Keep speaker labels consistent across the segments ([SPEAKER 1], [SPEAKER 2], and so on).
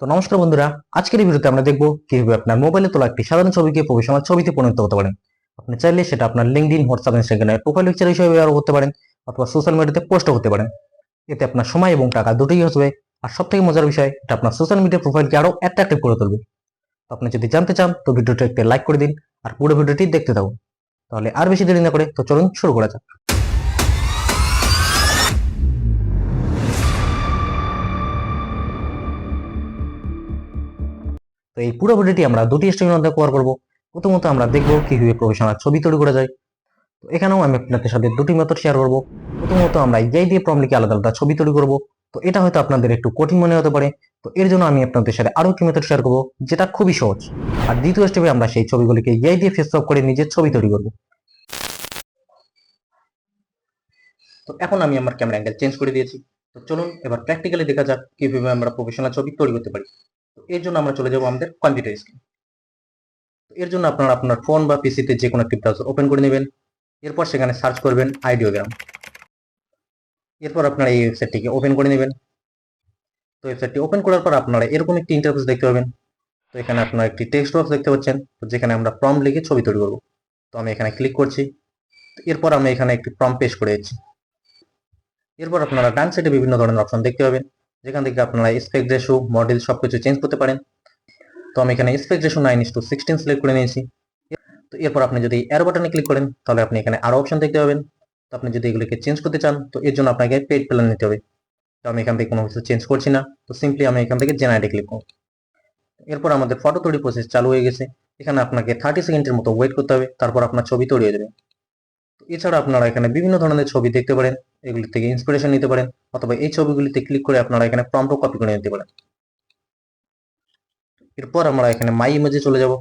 [SPEAKER 1] তো নমস্কার বন্ধুরা, আজকের এই ভিডিওতে আমরা দেখব কীভাবে আপনার মোবাইলে তোলা একটি সাধারণ ছবিকে প্রফেশনাল ছবিতে পরিণত করতে পারেন। আপনি চাইলে সেটা আপনার লিঙ্কডিন হোয়াটসঅ্যাপ ইনস্টাগ্রামে প্রোফাইল পিকচার হিসেবে ব্যবহার করতে পারেন অথবা সোশ্যাল মিডিয়াতে পোস্ট করতে পারেন। এতে আপনার সময় এবং টাকা দুটোই আসবে আর সব থেকে মজার বিষয়, এটা আপনার সোশ্যাল মিডিয়া প্রোফাইলকে আরও অ্যাট্রাক্টিভ করে তুলবে। তো আপনি যদি জানতে চান, তো ভিডিওটা একটি লাইক করে দিন। আর পুরো ভিডিওটি দেখতে থাকুন। তাহলে আর বেশি দেরি না করে, তো চলুন শুরু করা যাক। তো এই পুরো ভিডিওটি আমরা দুটি স্টেপের মধ্যে কভার করব। প্রথমত আমরা দেখব কীভাবে প্রফেশনাল ছবি তৈরি করা যায়। তো এখানেও আমি আপনাদের সাথে দুটি মেথড শেয়ার করব। প্রথমত আমরা ইয়াই দিয়ে প্রম লিখে আলাদা আলাদা ছবি তৈরি করব। তো এটা হয়তো আপনাদের একটু কঠিন মনে হতে পারে। তো এর জন্য আমি আপনাদের সাথে আরও একটি মেথড শেয়ার করব, যেটা খুবই সহজ। আর দ্বিতীয় স্টেপে আমরা সেই ছবিগুলিকে ইয়াই দিয়ে ফেস করে নিজের ছবি তৈরি করব। তো এখন আমি আমার ক্যামেরা অ্যাঙ্গেল চেঞ্জ করে দিয়েছি। তো চলুন এবার প্র্যাকটিক্যালি দেখা যাক কীভাবে আমরা প্রফেশনাল ছবি তৈরি করতে পারি। এর জন্য আমরা চলে যাব আমাদের কম্পিউটার স্ক্রিন এর জন্য আপনারা আপনার ফোন বা পিসিতে যে কোনো একটি ব্রাউজার ওপেন করে নেবেন। এরপর সেখানে সার্চ করবেন আইডিওগ্রাম এরপর আপনারা এই ওয়েবসাইটটিকে ওপেন করে নেবেন। তো ওয়েবসাইটটি ওপেন করার পর আপনারা এরকম একটি ইন্টারফেস দেখতে পাবেন তো এখানে আপনারা একটি টেক্সট বক্স দেখতে পাচ্ছেন। তো যেখানে আমরা প্রম লিখে ছবি তৈরি করব। তো আমি এখানে ক্লিক করছি। এরপর আমি এখানে একটি প্রম পেশ করে এরপর আপনারা ডান সাইডে বিভিন্ন ধরনের অপশন দেখতে পাবেন। যেখান থেকে আপনারা স্পেক রেশো মডেল সবকিছু চেঞ্জ করতে পারেন। তো আমি এখানে aspect ratio nine is to sixteen select করে নিয়েছি। তো এরপর আপনি যদি এর বাটনে ক্লিক করেন, তাহলে আপনি এখানে আরও অপশন দেখতে পাবেন। তো আপনি যদি এগুলিকে চেঞ্জ করতে চান, তো এর জন্য আপনাকে পেড প্ল্যান নিতে হবে। তো আমি এখান থেকে কোনো কিছু চেঞ্জ করছি না। তো সিম্পলি আমি এখান থেকে জেনারেটে ক্লিক করব। এরপর আমাদের ফটো তৈরি প্রসেস চালু হয়ে গেছে। এখানে আপনাকে থার্টি সেকেন্ডের মতো ওয়েট করতে হবে। তারপর আপনার ছবি তৈরি হয়ে যাবে। এছাড়া আপনারা এখানে বিভিন্ন ধরনের ছবি দেখতে পারেন। এগুলি থেকে ইন্সপিরেশন নিতে পারেন, অথবা এই ছবিগুলিতে ক্লিক করে আপনারা এখানে প্রম্পট কপি করে নিতে পারেন। এরপর আমরা এখানে মাই ইমেজে চলে যাব।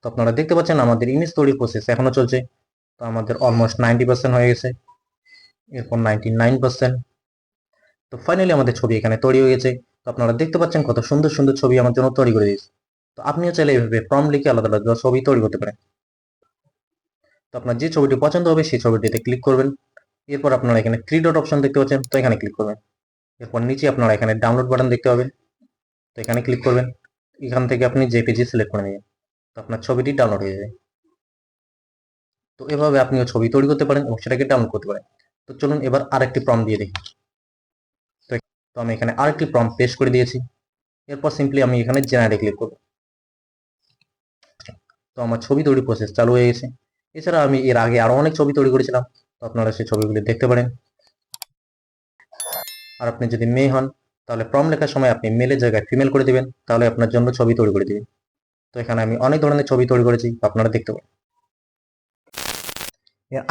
[SPEAKER 1] তো আপনারা দেখতে পাচ্ছেন আমাদের ইমেজ তৈরি প্রসেস এখনও চলছে। তো আমাদের অলমোস্ট নাইনটি পার্সেন্ট হয়ে গেছে। এরপর নাইনটি নাইন পার্সেন্ট তো ফাইনালি আমাদের ছবি এখানে তৈরি হয়ে গেছে। তো আপনারা দেখতে পাচ্ছেন কত সুন্দর সুন্দর ছবি আমার জন্য তৈরি করে দিয়েছে। তো আপনিও চাইলে এইভাবে প্রম লিখে আলাদা আলাদা ছবি তৈরি করতে পারেন। তো আপনার যে ছবিটি পছন্দ হবে সেই ছবিটিতে ক্লিক করবেন। এরপর আপনারা এখানে থ্রি ডট অপশন দেখতে পাচ্ছেন, তো এখানে ক্লিক করবেন। এরপর নিচে আপনারা এখানে ডাউনলোড বাটন দেখতে পাবেন, তো এখানে ক্লিক করবেন। এখান থেকে আপনি জেপিজি সিলেক্ট করে নেবেন, তো আপনার ছবিটি ডাউনলোড হয়ে যাবে। তো এভাবে আপনিও ছবি তৈরি করতে পারেন এবং সেটাকে ডাউনলোড করতে পারেন। তো চলুন এবার আরেকটি প্রম দিয়ে দেখি। তো আমি এখানে আরেকটি প্রম পেস্ট করে দিয়েছি। এরপর সিম্পলি আমি এখানে জেনারেটে ক্লিক করব। তো আমার ছবি তৈরি প্রসেস চালু হয়ে গেছে। এছাড়া আমি এর আগে আরও অনেক ছবি তৈরি করেছিলাম। আপনারা সেই ছবিগুলি দেখতে পারেন। আর আপনি যদি মেয়ে হন, তাহলে প্রম লেখার সময় আপনি মেলের জায়গায় ফিমেল করে দিবেন, তাহলে আপনার জন্য ছবি তৈরি করে দিবেন। তো এখানে আমি অনেক ধরনের ছবি তৈরি করেছি, আপনারা দেখতে পারেন।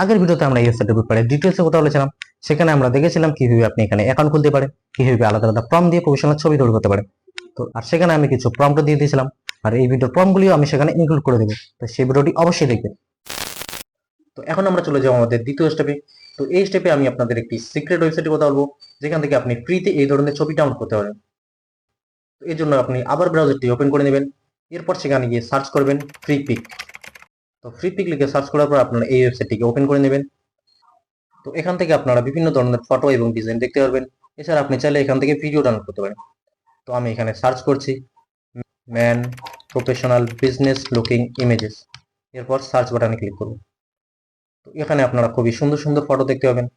[SPEAKER 1] আগের ভিডিওতে আমরা এই ওয়েবসাইটের ব্যাপারে ডিটেলসে কথা বলেছিলাম। সেখানে আমরা দেখেছিলাম কীভাবে আপনি এখানে অ্যাকাউন্ট খুলতে পারেন, কীভাবে আলাদা আলাদা প্রম দিয়ে প্রফেশনাল ছবি তৈরি করতে পারেন। তো আর সেখানে আমি কিছু প্রম্পট দিয়ে দিয়েছিলাম। আর এই ভিডিওর প্রমগুলিও আমি সেখানে ইনক্লুড করে দেবো। তো সেই ভিডিওটি অবশ্যই দেখবেন। তো এখন আমরা চলে যাব আমাদের দ্বিতীয় স্টেপে তো এই স্টেপে আমি আপনাদের একটি সিক্রেট ওয়েবসাইটে কথা বলব, যেখান থেকে আপনি ফ্রিতে এই ধরনের ছবি ডাউনলোড করতে পারেন। তো এর জন্য আপনি আবার ব্রাউজারটি ওপেন করে নেবেন, এরপর সেখানে গিয়ে সার্চ করবেন ফ্রি পিক তো ফ্রি পিক লিখে সার্চ করার পর আপনারা এই ওয়েবসাইটটিকে ওপেন করে নেবেন। তো এখান থেকে আপনারা বিভিন্ন ধরনের ফটো এবং ডিজাইন দেখতে পারবেন। এছাড়া আপনি চাইলে এখান থেকে ভিডিও ডাউনলোড করতে পারেন। তো আমি এখানে সার্চ করছি man professional business looking images এরপর সার্চ বাটনে ক্লিক করুন এখানে আপনারা খুবই সুন্দর সুন্দর ফটো দেখতে পাবেন।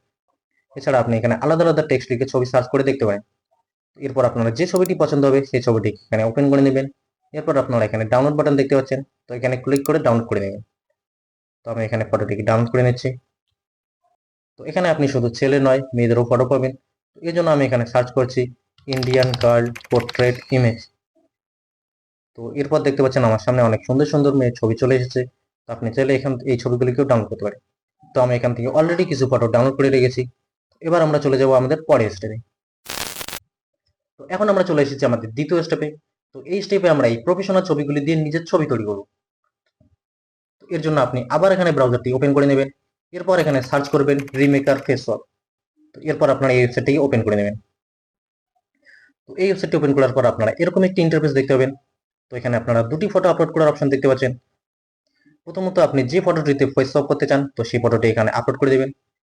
[SPEAKER 1] এছাড়া আপনি এখানে আলাদা আলাদা টেক্সট লিখে ছবি সার্চ করে দেখতে পারেন। এরপর আপনারা যে ছবিটি পছন্দ হবে, সেই ছবিটি এখানে ওপেন করে নেবেন। এরপর আপনারা এখানে ডাউনলোড বাটন দেখতে পাচ্ছেন। তো এখানে ক্লিক করে ডাউনলোড করে নেবেন। তো আমি এখানে ফটোটিকে ডাউনলোড করে নিচ্ছি। তো এখানে আপনি শুধু ছেলে নয়, মেয়েদেরও ফটো পাবেন। এই জন্য আমি এখানে সার্চ করছি ইন্ডিয়ান গার্ল পোর্ট্রেট ইমেজ তো এরপর দেখতে পাচ্ছেন আমার সামনে অনেক সুন্দর সুন্দর মেয়ের ছবি চলে এসেছে। তো আপনি চাইলে এখান, এই ছবিগুলিকেও ডাউনলোড করতে পারেন। তো আমি এখান থেকে অলরেডি কিছু ফটো ডাউনলোড করে রেখেছি। এবার আমরা চলে যাব আমাদের পরের স্টেপে তো এখন আমরা চলে এসেছি আমাদের দ্বিতীয় স্টেপে তো এই স্টেপে আমরা এই প্রফেশনাল ছবিগুলি দিয়ে নিজের ছবি তৈরি করব। তো এর জন্য আপনি আবার এখানে ব্রাউজারটি ওপেন করে নেবেন। এরপর এখানে সার্চ করবেন রিমেকার ফেসওয়াল তো এরপর আপনারা এই ওয়েবসাইটটিকে ওপেন করে নেবেন। তো এই ওয়েবসাইটটি ওপেন করার পর আপনারা এরকম একটি ইন্টারফেস দেখতে পাবেন। তো এখানে আপনারা দুটি ফটো আপলোড করার অপশন দেখতে পাচ্ছেন। প্রথমত আপনি যে ফটোটিতে ফেস সোয়াপ করতে চান, তো সেই ফটোটি এখানে আপলোড করে দেবেন।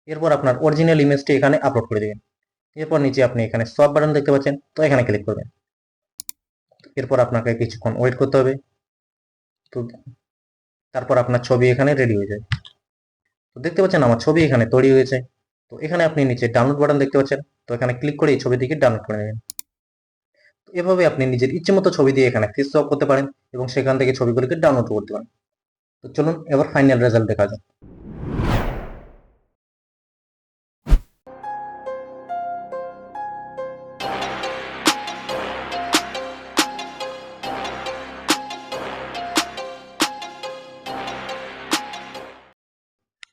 [SPEAKER 1] এরপর আপনার অরিজিনাল ইমেজটি এখানে আপলোড করে দেবেন। এরপর নিচে আপনি এখানে সব বাটন দেখতে পাচ্ছেন, তো এখানে ক্লিক করবেন। এরপর আপনাকে কিছুক্ষণ ওয়েট করতে হবে। তো তারপর আপনার ছবি এখানে রেডি হয়ে যায়। তো দেখতে পাচ্ছেন আমার ছবি এখানে তৈরি হয়েছে। তো এখানে আপনি নিচে ডাউনলোড বাটন দেখতে পাচ্ছেন। তো এখানে ক্লিক করে এই ছবিটিকে ডাউনলোড করে নেবেন। এভাবে আপনি নিজের ইচ্ছে মতো ছবি দিয়ে এখানে ফেস করতে পারেন এবং সেখান থেকে ছবিগুলিকে ডাউনলোড করতে পারেন। তো চলুন এবার ফাইনাল রেজাল্ট দেখা যাক।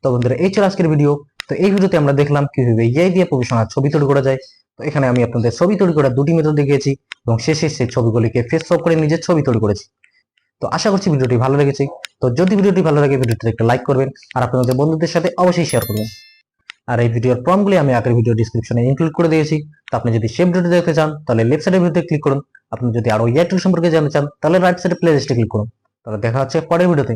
[SPEAKER 1] তো বন্ধুরা, এই ছিল আজকের ভিডিও তো এই ভিডিওতে আমরা দেখলাম কীভাবে এআই দিয়ে প্রফেশনাল ছবি তৈরি করা যায়। তো এখানে আমি আপনাদের ছবি তৈরি করার দুটি মেথড দেখিয়েছি এবং শেষে সেই ছবিগুলিকে ফেস সব করে নিজের ছবি তৈরি করেছি। তো আশা করছি ভিডিওটি ভালো লেগেছে। তো যদি ভিডিওটি ভালো লাগে ভিডিওটি একটা লাইক করবেন আর আপনাদের বন্ধুদের সাথে অবশ্যই শেয়ার করবেন। আর এই ভিডিওর ফর্মগুলি আমি আগের ভিডিও ডিসক্রিপশনে ইনক্লুড করে দিয়েছি। তো আপনি যদি সেই ভিডিওটি দেখতে চান, তাহলে লেফট সাইডের ভিডিওতে ক্লিক করুন। আপনি যদি আরও এয়ারটেল সম্পর্কে জানতে চান, তাহলে রাইট সাইডে প্লে লিস্টে ক্লিক করুন। তাহলে দেখা হচ্ছে পরের ভিডিওতে